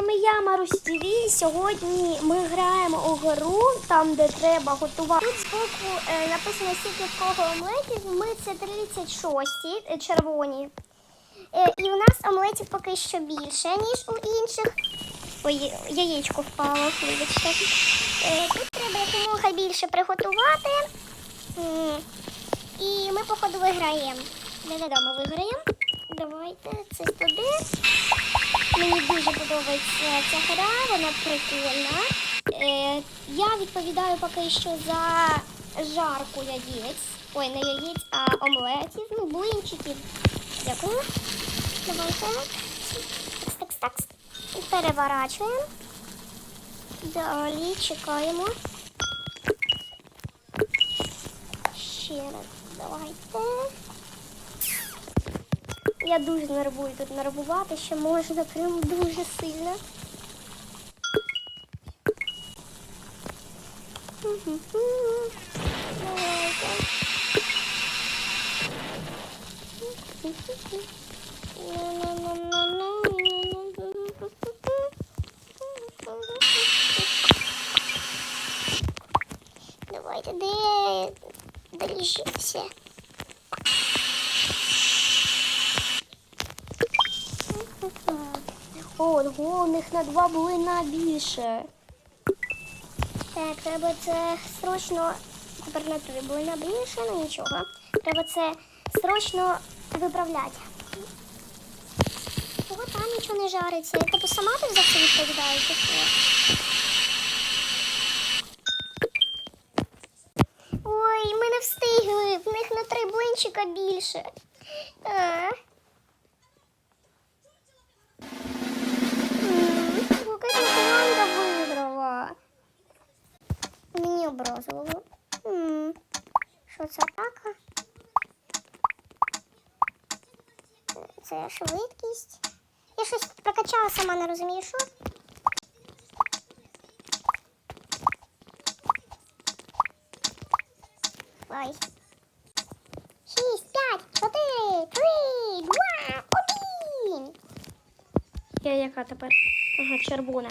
вами я, Марусь. Сьогодні ми граємо у гру, там де треба готувати. Тут збоку е, написано скільки в кого омлетів. Ми це 36 е, червоні. Е, і у нас омлетів поки що більше, ніж у інших. Ой, яєчко впало, вибачте. Е, тут треба якомога більше приготувати. І ми, походу, виграємо. Невідомо виграємо. Давайте це туди. Мені дуже подобається ця гра, вона прикольна. Е, я відповідаю поки що за жарку яєць. Ой, не яєць, а омлетів, ну, блинчиків. Дякую. Давайте. Такс, такс, такс. Переворачуємо. Далі чекаємо. Ще раз. Давайте. Я дуже нервую тут нервувати, що можна прям дуже сильно. Давайте, де далі все. Ого, у них на два блина більше. Так, треба це срочно. Тепер на три блина більше, ну нічого. Треба це срочно виправляти. Ого, там нічого не жариться. Тобто сама ти за це відповідаєш? Ой, ми не встигли. В них на три блинчика більше. А. Це? Це швидкість. Я щось прокачала, сама не розумію, що. Ой. Шість, п'ять, чотири, три, два, один. Я яка тепер? Ага, червона.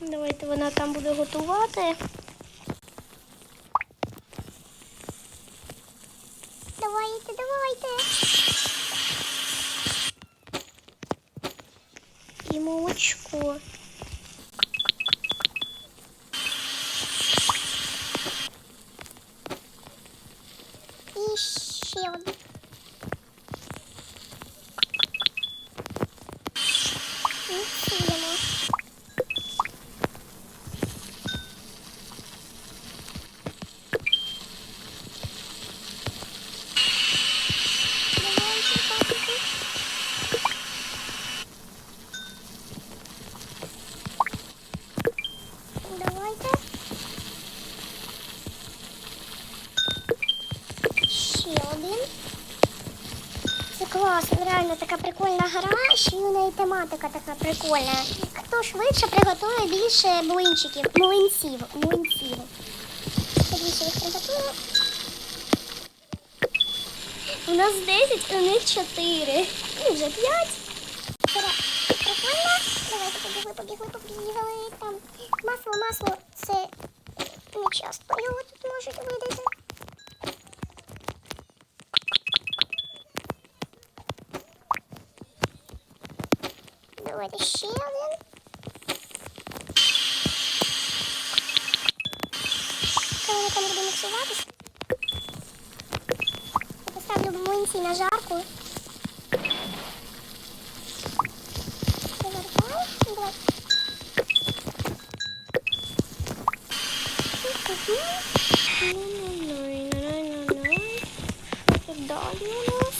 Давайте вона там буде готувати. Давайте, давайте. І молочко. І ще один. Міксуємо. Давайте, папочка. Давайте. Ще один. Це класно, реально така прикольна гра, ще й у неї тематика така прикольна. Хто швидше приготує більше блинчиків, млинців, млинців. Більше їх приготує. У нас 10, у них 4. І вже 5. Прикольно. Давайте побігли, побігли, побігли. Там масло, масло. Це не часто його тут можуть видати. Давайте ще один. Коли там буде міксуватись. Я поставлю млинці на жарку. Повертай. Давай. Що тут далі у нас?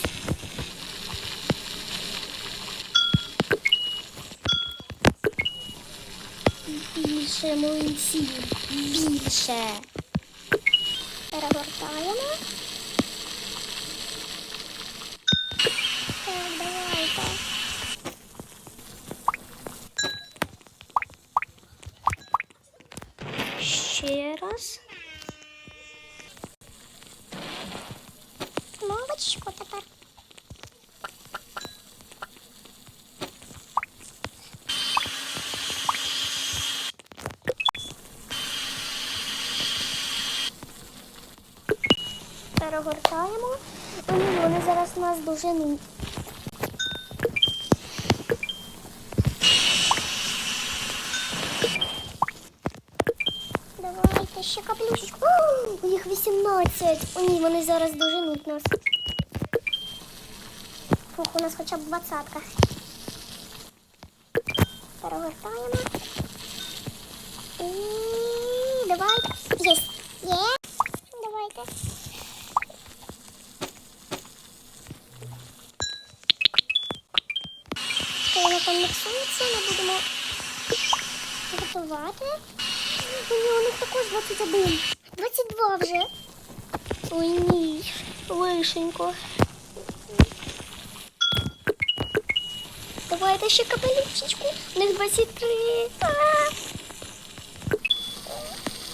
Млинців. Більше. Перегортаємо. Так, давайте. Ще раз. качечку тепер. Перегортаємо. Ой, вони зараз нас доженуть. Давайте ще каплюшечку. О, у них 18. О, ні, вони зараз доженуть нас. Фух, у нас хоча б двадцятка. Перегортаємо. І давайте. Єсть. Є. Давайте. Там ми будемо готувати. Ні, у них також 21. 22 вже. Ой, ні, лишенько. Давайте ще капелюшечку. У них 23. А!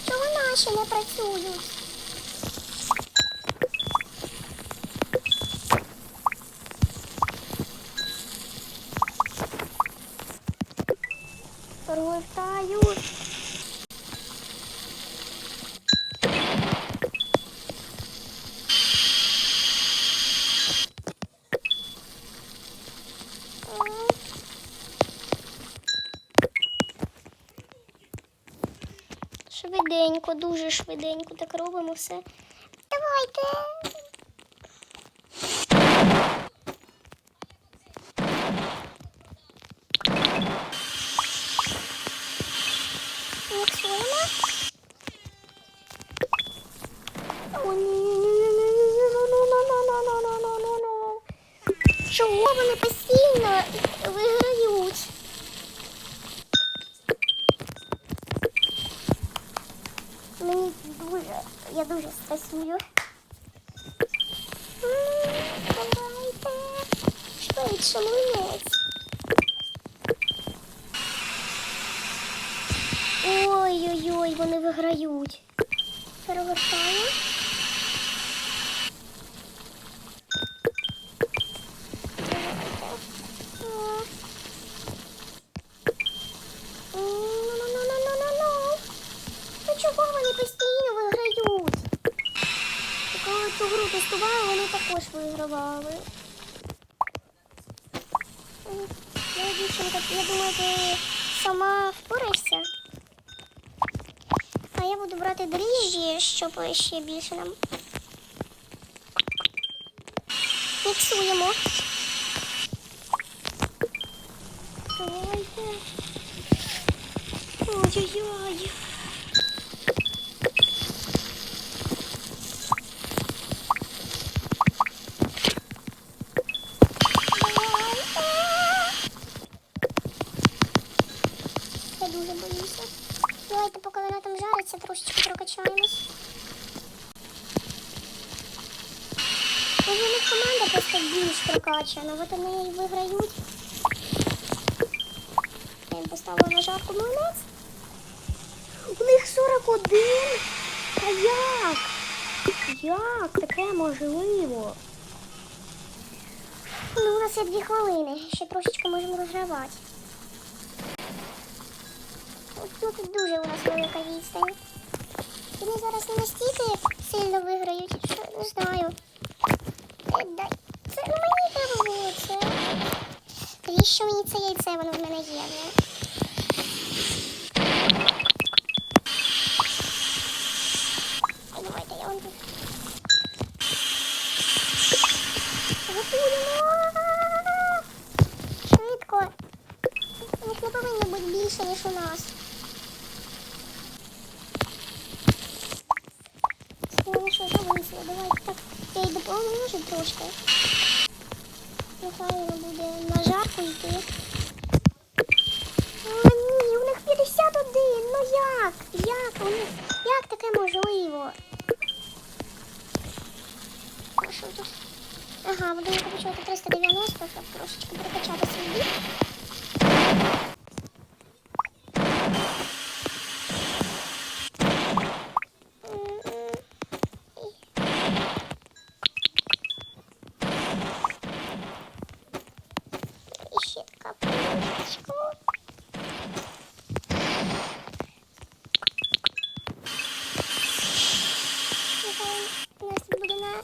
Чого наші не працюють? Перевертаю. Швиденько, дуже швиденько так робимо все. Давайте. Чого вони постійно виграють? Мені дуже, я дуже стресую. М, Давайте. Швидше, млинець. Ой-ой-ой, вони виграють. Перегортаю. Ну чого вони постійно виграють? Коли цю гру тестувала, вони також вигравали. Ну, я думаю, ти сама впораєшся. А я буду брати дріжджі, щоб ще більше нам. Міксуємо. Ой-ой-ой. Я дуже боюся. Давайте, поки вона там жариться, трошечки прокачаємось. У них команда просто більш прокачана, от вони і виграють. Поставила на жарку млинець. У них 41. А як? Як таке можливо? Ну, у нас є дві хвилини. Ще трошечки можемо розгравати. Тут дуже у нас велика відстань. Вони зараз не настільки сильно виграють, що не знаю. Е. Це ну, мені треба було це. Це яйце, воно в мене є. Ну? Ай, Давайте я вам тут. Готуємо. Швидко. У них не повинно бути більше, ніж у нас. Що, давайте так. Я їй допоможу трошки. Нехай воно буде на жарку йти. О, ні, у них 51, ну як? Як у них? Як таке можливо? А? Ага, буду накопичувати 390, щоб трошечки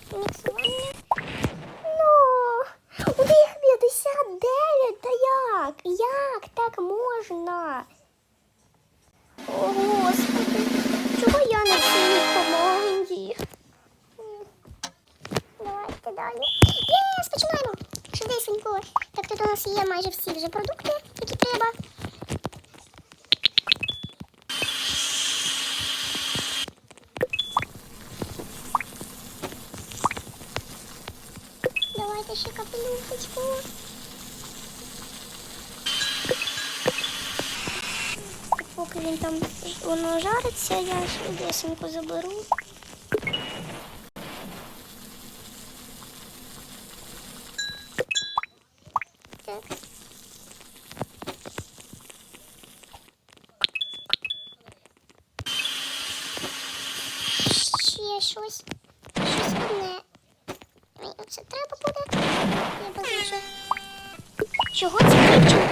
міксування. Ну, у них 59, та як? Як так можна? О, Господи, чого я не в цій команді? Давайте далі. Єс, починаємо. Швидесенько. Так, тут у нас є майже всі вже продукти, які треба. Давайте ще капелюшечку. Поки він там воно жариться, я швидесенько заберу. Ще. Щось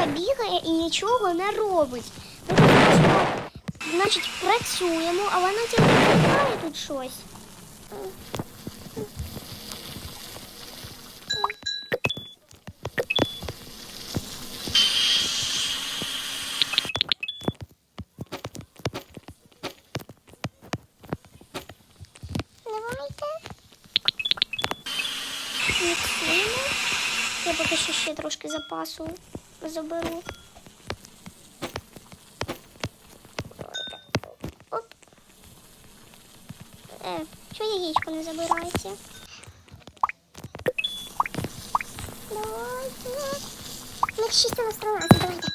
бігає і нічого не робить? Ми значить, працюємо, а вона тільки шукає тут щось. Давайте. Я поки що ще трошки запасу заберу. Оп. Е, чого яєчко не забирається? Давайте. Як чистила страна, давайте.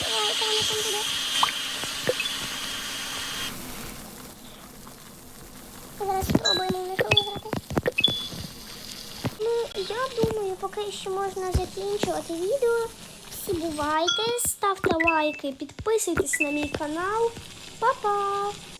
Давайте, воно там буде. Зараз спробуємо в них виграти. Ну, я думаю, поки що можна закінчувати відео. Всі бувайте, ставте лайки, підписуйтесь на мій канал. Па-па!